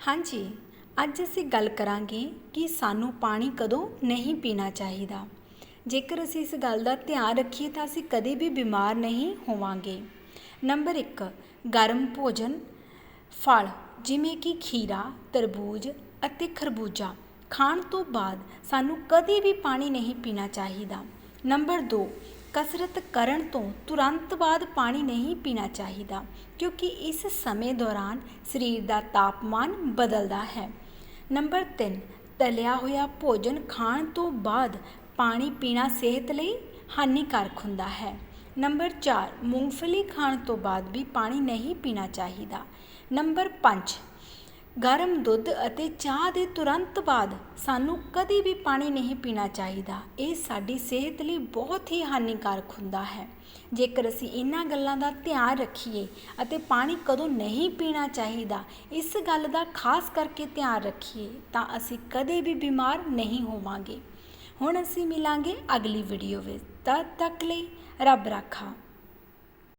ਹਾਂਜੀ, ਅੱਜ ਅਸੀਂ ਗੱਲ ਕਰਾਂਗੇ ਕਿ ਸਾਨੂੰ ਪਾਣੀ ਕਦੋਂ ਨਹੀਂ ਪੀਣਾ ਚਾਹੀਦਾ। ਜੇਕਰ ਅਸੀਂ ਇਸ ਗੱਲ ਦਾ ਧਿਆਨ ਰੱਖੀਏ ਤਾਂ ਅਸੀਂ ਕਦੇ ਵੀ ਬਿਮਾਰ ਨਹੀਂ ਹੋਵਾਂਗੇ। ਨੰਬਰ 1 ਗਰਮ ਭੋਜਨ, ਫਲ, ਜਿਵੇਂ ਕਿ ਖੀਰਾ, ਤਰਬੂਜ ਅਤੇ ਖਰਬੂਜਾ। ਖਾਣ ਤੋਂ ਬਾਅਦ ਸਾਨੂੰ ਕਦੇ ਵੀ ਪਾਣੀ ਨਹੀਂ ਪੀਣਾ ਚਾਹੀਦਾ। ਨੰਬਰ 2 ਕਸਰਤ ਕਰਨ ਤੋਂ ਤੁਰੰਤ ਬਾਅਦ ਪਾਣੀ ਨਹੀਂ ਪੀਣਾ ਚਾਹੀਦਾ, ਕਿਉਂਕਿ ਇਸ ਸਮੇਂ ਦੌਰਾਨ ਸਰੀਰ ਦਾ ਤਾਪਮਾਨ ਬਦਲਦਾ ਹੈ। ਨੰਬਰ 3 ਤਲਿਆ ਹੋਇਆ ਭੋਜਨ ਖਾਣ ਤੋਂ ਬਾਅਦ ਪਾਣੀ ਪੀਣਾ ਸਿਹਤ ਲਈ ਹਾਨੀਕਾਰਕ ਹੁੰਦਾ ਹੈ। ਨੰਬਰ 4 ਮੂੰਗਫਲੀ ਖਾਣ ਤੋਂ ਬਾਅਦ ਵੀ ਪਾਣੀ ਨਹੀਂ ਪੀਣਾ ਚਾਹੀਦਾ। ਨੰਬਰ 5 ਗਰਮ ਦੁੱਧ ਅਤੇ ਚਾਹ ਦੇ ਤੁਰੰਤ ਬਾਅਦ ਸਾਨੂੰ ਕਦੇ ਵੀ ਪਾਣੀ ਨਹੀਂ ਪੀਣਾ ਚਾਹੀਦਾ। ਇਹ ਸਾਡੀ ਸਿਹਤ ਲਈ ਬਹੁਤ ਹੀ ਹਾਨੀਕਾਰਕ ਹੁੰਦਾ ਹੈ। ਜੇਕਰ ਅਸੀਂ ਇਹਨਾਂ ਗੱਲਾਂ ਦਾ ਧਿਆਨ ਰੱਖੀਏ ਅਤੇ ਪਾਣੀ ਕਦੋਂ ਨਹੀਂ ਪੀਣਾ ਚਾਹੀਦਾ, ਇਸ ਗੱਲ ਦਾ ਖਾਸ ਕਰਕੇ ਧਿਆਨ ਰੱਖੀਏ, ਤਾਂ ਅਸੀਂ ਕਦੇ ਵੀ ਬਿਮਾਰ ਨਹੀਂ ਹੋਵਾਂਗੇ। ਹੁਣ ਅਸੀਂ ਮਿਲਾਂਗੇ ਅਗਲੀ ਵੀਡੀਓ ਵਿੱਚ। ਤਦ ਤੱਕ ਲਈ ਰੱਬ ਰਾਖਾ।